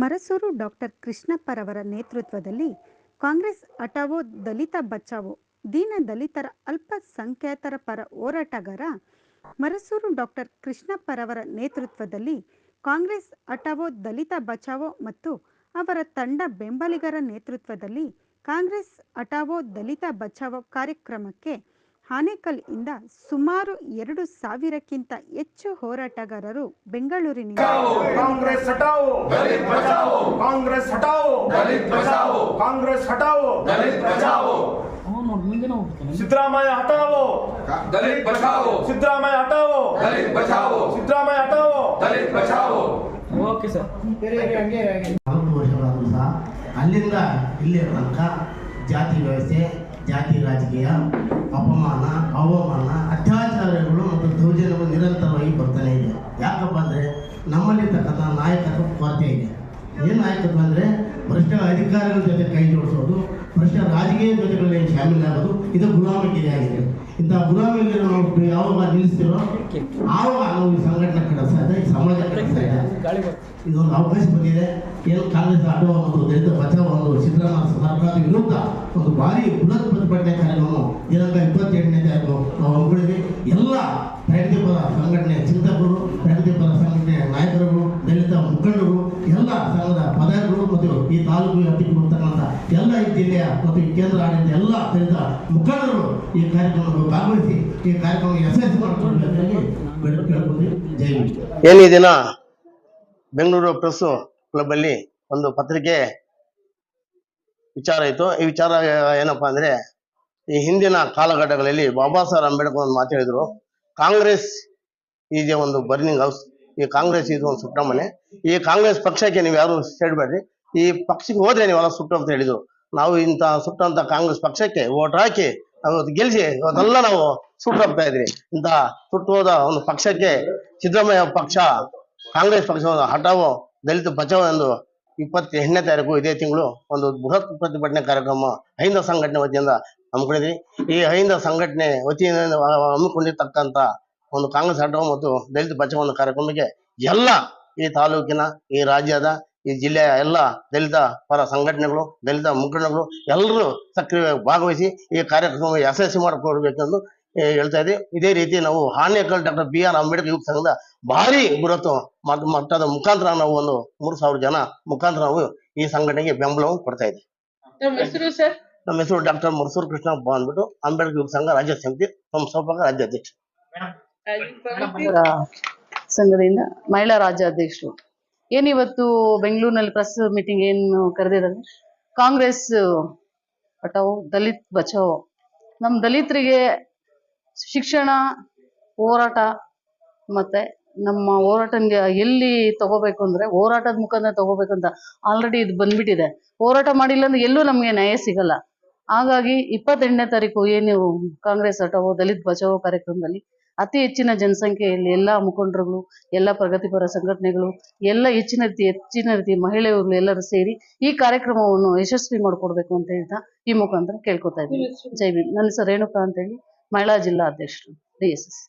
Marasur doctor ಕೃಷ್ಣಪ್ಪರವರ ನೇತೃತ್ವದಲ್ಲಿ ಕಾಂಗ್ರೆಸ್ ಅಟಾವೋ ದಲಿತ ಬಚಾವೋ, ದೀನ ದಲಿತರ ಅಲ್ಪಸಂಖ್ಯಾತರ ಪರ ಹೋರಾಟಗಾರ ಮರಸೂರು ಡಾಕ್ಟರ್ ಕೃಷ್ಣಪ್ಪರವರ ನೇತೃತ್ವದಲ್ಲಿ ಕಾಂಗ್ರೆಸ್ ಅಟಾವೋ ದಲಿತ ಬಚಾವೋ ಮತ್ತು ಅವರ ತಂಡ ಬೆಂಬಲಿಗರ ನೇತೃತ್ವದಲ್ಲಿ ಕಾಂಗ್ರೆಸ್ ಅಟಾವೋ ದಲಿತ ಬಚಾವೋ ಕಾರ್ಯಕ್ರಮಕ್ಕೆ ಆನೇಕಲ್ ಇಂದ ಸುಮಾರು ಎರಡು ಸಾವಿರಕ್ಕಿಂತ ಹೆಚ್ಚು ಹೋರಾಟಗಾರರು ಬೆಂಗಳೂರಿನಿಂದ ಕಾಂಗ್ರೆಸ್ ಹಟಾವು ದಲಿತ್ ಬಚಾವೋ. ಕಾಂಗ್ರೆಸ್ ಹಟಾವು ದಲಿತ್ ಬಚಾವೋ. ಕಾಂಗ್ರೆಸ್ ಹಟಾವು ದಲಿತ್ ಬಚಾವೋ. ಸಿದ್ದರಾಮಯ್ಯ ಹಟಾವೋ ದಲಿತ್ ಬಚಾವೋ. ಸಿದ್ದರಾಮಯ್ಯ ಹಟಾವೋ ದಲಿತ್ ಬಚಾವೋ. ಸಿದ್ದರಾಮಯ್ಯ ಹಟಾವೋ ದಲಿತ್ ಬಚಾವೋ. Okay sir. ಹಂಗೆ ವರ್ಷಗಳಾದ್ರೂ ಸಹ ಅಲ್ಲಿಂದ ಇಲ್ಲಿ ತನಕ ಜಾತಿ ವ್ಯವಸ್ಥೆ ಜಾತಿ, ರಾಜಕೀಯ, ಅಪಮಾನ, ಅವಮಾನ, ಅತ್ಯಾಚಾರಗಳು ಮತ್ತು ದೌರ್ಜನ್ಯಗಳು ನಿರಂತರವಾಗಿ ಬರ್ತಾನೆ ಇದೆ. ಯಾಕಪ್ಪ ಅಂದರೆ ನಮ್ಮಲ್ಲಿರ್ತಕ್ಕಂಥ ನಾಯಕತ್ವ ಕೊರತೆ ಇದೆ. ಏನು ನಾಯಕತ್ವ ಅಂದರೆ ಭ್ರಷ್ಟ ಅಧಿಕಾರಿಗಳ ಜೊತೆ ಕೈ ಜೋಡಿಸೋದು, ಭ್ರಷ್ಟ ರಾಜಕೀಯ ಜೊತೆಗಳಲ್ಲಿ ಶಾಮೀಲಾಗೋದು ಇದು ಗುಲಾಮಗಿರಿ ಆಗಿದೆ. ಇಂಥ ಗುಲಾಮಗಿರಿ ನಾವು ಯಾವಾಗ ನಿಲ್ಲಿಸ್ತಿರೋ, ಆವಾಗ ನಾವು ಈ ಸಂಘಟನೆ ಕಡೆ ಈ ಸಮಾಜ ಕಡೆ ಇದೊಂದು ಅವಕಾಶ ಬಂದಿದೆ. ಏನು ಕಾಂಗ್ರೆಸ್ ಆಡೋ ದಲಿತ ಬಚಾವ್ ಒಂದು ಸಿದ್ದರಾಮಯ್ಯ ಸರ್ಕಾರದ ವಿರುದ್ಧ ಒಂದು ಭಾರಿ ಬೃಹತ್ ಪ್ರತಿಭಟನೆ ಕಾರ್ಯಕ್ರಮ ದಿನಾಂಕ ಇಪ್ಪತ್ತೆಂಟನೇ ತಾರೀಕು ನಾವು ಹಮ್ಮಿಕೊಂಡಿದ್ವಿ ಎಲ್ಲ ಪ್ರಗತಿಪರ ಸಂಘಟನೆ ಚಿಂತಕರು ಪ್ರಗತಿಪರ ಸಂಘಟನೆ ನಾಯಕರುಗಳು, ದಲಿತ ಮುಖಂಡರು, ಎಲ್ಲ ಸಂಘದ ಪದಾಧಿಕಾರಿಗಳು ಮತ್ತು ಈ ತಾಲೂಕು ವ್ಯಾಪ್ತಿಗೆ ಬರ್ತಕ್ಕಂಥ ಎಲ್ಲ ಈ ಜಿಲ್ಲೆಯ ಮತ್ತು ಈ ಕೇಂದ್ರ ಆಡಳಿತ ಎಲ್ಲ ದಲಿತ ಮುಖಂಡರು ಈ ಕಾರ್ಯಕ್ರಮದಲ್ಲಿ ಭಾಗವಹಿಸಿ, ಈ ಕಾರ್ಯಕ್ರಮ ಯಶಸ್ವಿ ಮಾಡಿಕೊಂಡು ಜೈ ಏನಿದೆ ಬೆಂಗಳೂರು ಪ್ರೆಸ್ ಕ್ಲಬ್ ಅಲ್ಲಿ ಒಂದು ಪತ್ರಿಕೆ ವಿಚಾರ ಇತ್ತು. ಈ ವಿಚಾರ ಏನಪ್ಪಾ ಅಂದ್ರೆ, ಈ ಹಿಂದಿನ ಕಾಲಘಟ್ಟಗಳಲ್ಲಿ ಬಾಬಾ ಸಾಹೇಬ್ ಅಂಬೇಡ್ಕರ್ ಒಂದು ಮಾತು ಹೇಳಿದ್ರು, ಕಾಂಗ್ರೆಸ್ ಈಜ ಒಂದು ಬರ್ನಿಂಗ್ ಹೌಸ್ ಈ ಕಾಂಗ್ರೆಸ್ ಇದು ಒಂದು ಸುಟ್ಟ ಮನೆ ಈ ಕಾಂಗ್ರೆಸ್ ಪಕ್ಷಕ್ಕೆ ನೀವು ಯಾರು ಸೇಡ್ಬೇಡ್ರಿ ಈ ಪಕ್ಷಕ್ಕೆ ಹೋದ್ರೆ ನೀವೆಲ್ಲ ಸುಟ್ಟು ಅಂತ ಹೇಳಿದ್ರು. ನಾವು ಇಂಥ ಸುಟ್ಟಂತ ಕಾಂಗ್ರೆಸ್ ಪಕ್ಷಕ್ಕೆ ಓಟ್ ಹಾಕಿ ಅವತ್ತು ಗೆಲ್ಸಿ, ಇವತ್ತೆಲ್ಲ ನಾವು ಸುಟ್ಟು ಹೋಗ್ತಾ ಇದ್ರಿ. ಇಂತ ಸುಟ್ಟು ಹೋದ ಒಂದು ಪಕ್ಷಕ್ಕೆ ಸಿದ್ದರಾಮಯ್ಯ ಪಕ್ಷ, ಕಾಂಗ್ರೆಸ್ ಪಕ್ಷ ಹಟಾವೋ ದಲಿತ ಬಚಾವ್ ಎಂದು ಇಪ್ಪತ್ತ ಎಂಟನೇ ತಾರೀಕು ಇದೇ ತಿಂಗಳು ಒಂದು ಬೃಹತ್ ಪ್ರತಿಭಟನೆ ಕಾರ್ಯಕ್ರಮ ಅಹಿಂದ ಸಂಘಟನೆ ವತಿಯಿಂದ ಹಮ್ಮಿಕೊಂಡಿದ್ವಿ. ಈ ಅಹಿಂದ ಸಂಘಟನೆ ವತಿಯಿಂದ ಹಮ್ಮಿಕೊಂಡಿರ್ತಕ್ಕಂಥ ಒಂದು ಕಾಂಗ್ರೆಸ್ ಆಟೋ ಮತ್ತು ದಲಿತ ಬಚಾವೋ ಕಾರ್ಯಕ್ರಮಕ್ಕೆ ಎಲ್ಲ ಈ ತಾಲೂಕಿನ, ಈ ರಾಜ್ಯದ, ಈ ಜಿಲ್ಲೆಯ ಎಲ್ಲ ದಲಿತ ಪರ ಸಂಘಟನೆಗಳು, ದಲಿತ ಮುಖಂಡಗಳು ಎಲ್ಲರೂ ಸಕ್ರಿಯವಾಗಿ ಭಾಗವಹಿಸಿ ಈ ಕಾರ್ಯಕ್ರಮ ಯಶಸ್ವಿ ಮಾಡಿಕೊಡ್ಬೇಕೆಂದು ಹೇಳ್ತಾ ಇದ್ದೀವಿ ಇದೇ ರೀತಿ ನಾವು Anekal doctor B R Ambedkar ಯುವ ಸಂಘದ ಭಾರಿ ಬೃಹತ್ ಮಟ್- ಮಟ್ಟದ ಮುಖಾಂತರ ನಾವು ಒಂದು ಮೂರು ಸಾವಿರ ಜನ ಮುಖಾಂತರ ನಾವು ಈ ಸಂಘಟನೆಗೆ ಬೆಂಬಲವನ್ನು ಕೊಡ್ತಾ ಇದ್ದೀವಿ ನಮ್ಮ ಹೆಸರು ಸರ್? ನಮ್ಮ ಹೆಸರು ಡಾಕ್ಟರ್ ಮುರ್ಸೂರ್ ಕೃಷ್ಣ ಅಂದ್ಬಿಟ್ಟು ಅಂಬೇಡ್ಕರ್ ಯುವ ಸಂಘ ರಾಜ್ಯ ಸಮಿತಿ ಸಂಸ್ಥಾಪಕ ರಾಜ್ಯಾಧ್ಯಕ್ಷ ಅಧ್ಯಕ್ಷ ಸಂಘದಿಂದ ಮಹಿಳಾ ರಾಜ್ಯಾಧ್ಯಕ್ಷರು ಏನಿವತ್ತು ಬೆಂಗಳೂರಿನಲ್ಲಿ ಪ್ರೆಸ್ ಮೀಟಿಂಗ್ ಏನು ಕರೆದಿದ್ದಾರೆ ಕಾಂಗ್ರೆಸ್ ಪಟಾವು ದಲಿತ್ ಬಚಾವೋ ನಮ್ಮ ದಲಿತರಿಗೆ ಶಿಕ್ಷಣ ಹೋರಾಟ ಮತ್ತೆ ನಮ್ಮ ಹೋರಾಟ ಎಲ್ಲಿ ತಗೋಬೇಕು ಅಂದ್ರೆ ಹೋರಾಟದ ಮುಖಾಂತರ ತಗೋಬೇಕು ಅಂತ ಆಲ್ರೆಡಿ ಇದು ಬಂದ್ಬಿಟ್ಟಿದೆ. ಹೋರಾಟ ಮಾಡಿಲ್ಲ ಅಂದ್ರೆ ಎಲ್ಲೂ ನಮಗೆ ನ್ಯಾಯ ಸಿಗಲ್ಲ. ಹಾಗಾಗಿ ಇಪ್ಪತ್ತೆಂಟನೇ ತಾರೀಕು ಏನು ಕಾಂಗ್ರೆಸ್ ಹಠವೋ ದಲಿತ್ ಬಚಾವೋ ಕಾರ್ಯಕ್ರಮದಲ್ಲಿ ಅತಿ ಹೆಚ್ಚಿನ ಜನಸಂಖ್ಯೆಯಲ್ಲಿ ಎಲ್ಲ ಮುಖಂಡರುಗಳು ಎಲ್ಲ ಪ್ರಗತಿಪರ ಸಂಘಟನೆಗಳು ಎಲ್ಲ ಹೆಚ್ಚಿನ ರೀತಿ ಹೆಚ್ಚಿನ ರೀತಿ ಮಹಿಳೆಯರು ಎಲ್ಲರೂ ಸೇರಿ ಈ ಕಾರ್ಯಕ್ರಮವನ್ನು ಯಶಸ್ವಿ ಮಾಡಿಕೊಡ್ಬೇಕು ಅಂತ ಹೇಳ್ತಾ ಈ ಮುಖಾಂತರ ಕೇಳ್ಕೊತಾ ಇದ್ದೀನಿ. ಜೈ ಭೀಮ್. ನನ್ನ ಹೆಸರು ರೇಣುಕಾ ಅಂತ ಹೇಳಿ ಮಹಿಳಾ ಜಿಲ್ಲಾ ಅಧ್ಯಕ್ಷರು ಡಿ ಎಸ್ ಎಸ್.